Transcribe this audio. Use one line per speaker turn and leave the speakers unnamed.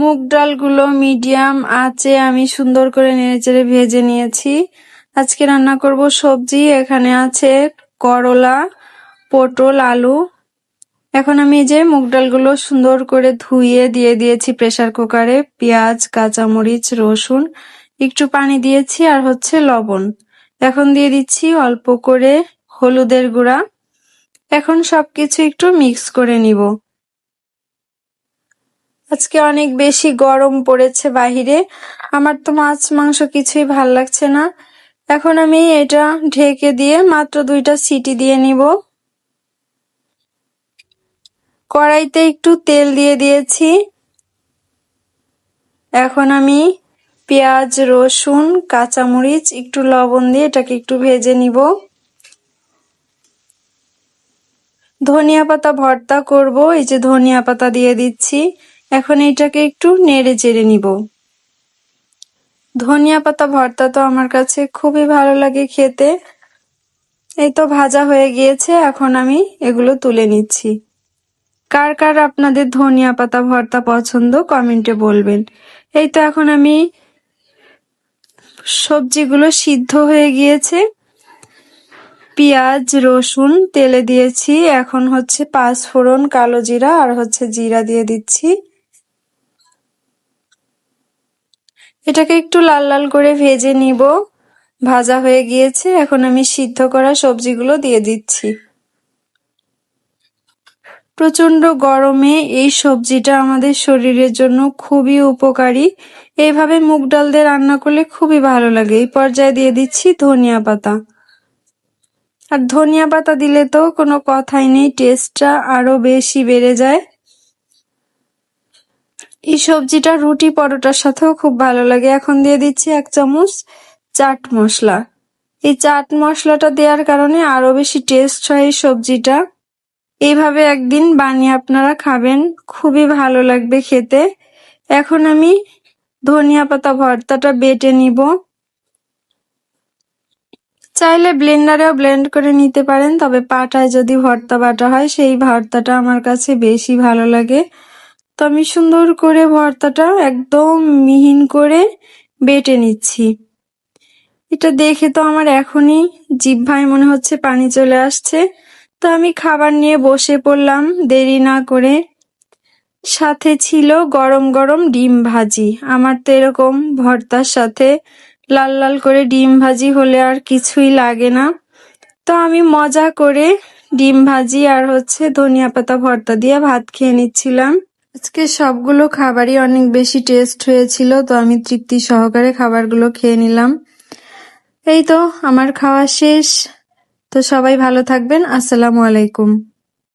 মুগ ডালগুলো মিডিয়াম আঁচে আমি সুন্দর করে নেড়েচেড়ে ভেজে নিয়েছি। আজকে রান্না করব সবজি, এখানে আছে করলা, পটল, আলু। এখন আমি যে মুগ ডালগুলো সুন্দর করে ধুয়ে দিয়ে দিয়েছি প্রেসার কুকারে। পেঁয়াজ, কাঁচামরিচ, রসুন, একটু পানি দিয়েছি আর হচ্ছে লবণ। এখন দিয়ে দিচ্ছি অল্প করে হলুদের গুঁড়া। এখন সবকিছু একটু মিক্স করে নিব। আজকে অনেক বেশি গরম পড়েছে বাহিরে। আমার তো মাছ, মাংস কিছুই ভালো লাগছে না। এখন আমি এটা ঢেকে দিয়ে মাত্র দুইটা সিটি দিয়ে নিব। কড়াইতে একটু তেল দিয়ে দিয়েছি। এখন আমি পেঁয়াজ, রসুন, কাঁচামরিচ, একটু লবণ দিয়ে এটাকে একটু ভেজে নিব। ধনিয়া পাতা ভর্তা করব, এই যে ধনিয়া পাতা দিয়ে দিচ্ছি। এখন এটাকে একটু নেড়ে চেড়ে নিব। ধনিয়া পাতা ভর্তা তো আমার কাছে খুবই ভালো লাগে খেতে। এই তো ভাজা হয়ে গিয়েছে, এখন আমি এগুলো তুলে নিচ্ছি। কার কার আপনাদের ধনিয়া পাতা ভর্তা পছন্দ কমেন্টে বলবেন। এই তো এখন আমি সবজিগুলো সিদ্ধ হয়ে গিয়েছে। পেঁয়াজ, রসুন, তেলে দিয়েছি। এখন হচ্ছে পাঁচ ফোড়ন কালো জিরা আর হচ্ছে জিরা দিয়ে দিচ্ছি। এটাকে একটু লাল লাল করে ভেজে নিব। ভাজা হয়ে গিয়েছে। এখন আমি সিদ্ধ করা সবজিগুলো দিয়ে দিচ্ছি। প্রচণ্ড গরমে এই সবজিটা আমাদের শরীরের জন্য খুবই উপকারী। এইভাবে মুগ ডাল দিয়ে রান্না করলে খুবই ভালো লাগে। এই পর্যায়ে দিয়ে দিচ্ছি ধনিয়া পাতা। আর ধনিয়া পাতা দিলে তো কোনো কথাই নেই টেস্টটা আরও বেশি বেড়ে যায়। এই সবজিটা রুটি পরোটার সাথেও খুব ভালো লাগে। এখন দিয়ে দিচ্ছি এক চামচ চাট মশলা। এই চাট মশলাটা দেওয়ার কারণে আরও বেশি টেস্ট হয় এই সবজিটা। এইভাবে একদিন বানিয়ে আপনারা খাবেন। খুবই ভালো লাগবে খেতে। এখন আমি ধনিয়া পাতা ভর্তাটা বেটে নিব। চাইলে ব্লেন্ডারেও ব্লেন্ড করে নিতে পারেন, তবে পাটায় যদি ভর্তা বাটা হয়, সেই ভর্তাটা আমার কাছে বেশি ভালো লাগে। তো আমি সুন্দর করে ভর্তাটা একদম মিহিন করে বেটে নিচ্ছি। এটা দেখে তো আমার এখনই জিভ্ভায় মনে হচ্ছে পানি চলে আসছে। তো আমি খাবার নিয়ে বসে পড়লাম, দেরি না করে। সাথে ছিল গরম গরম ডিম ভাজি। আমার তো এরকম ভর্তার সাথে লাল লাল করে ডিম ভাজি হলে আর কিছুই লাগে না। তো আমি মজা করে ডিম ভাজি আর হচ্ছে ধনিয়া পাতা ভর্তা দিয়ে ভাত খেয়ে নিচ্ছিলাম। আজকে সবগুলো খাবারই অনেক বেশি টেস্ট হয়েছিল, তো আমি তৃপ্তি সহকারে খাবারগুলো খেয়ে নিলাম। এই তো, আমার খাওয়া শেষ। তো সবাই ভালো থাকবেন। আসসালামু আলাইকুম।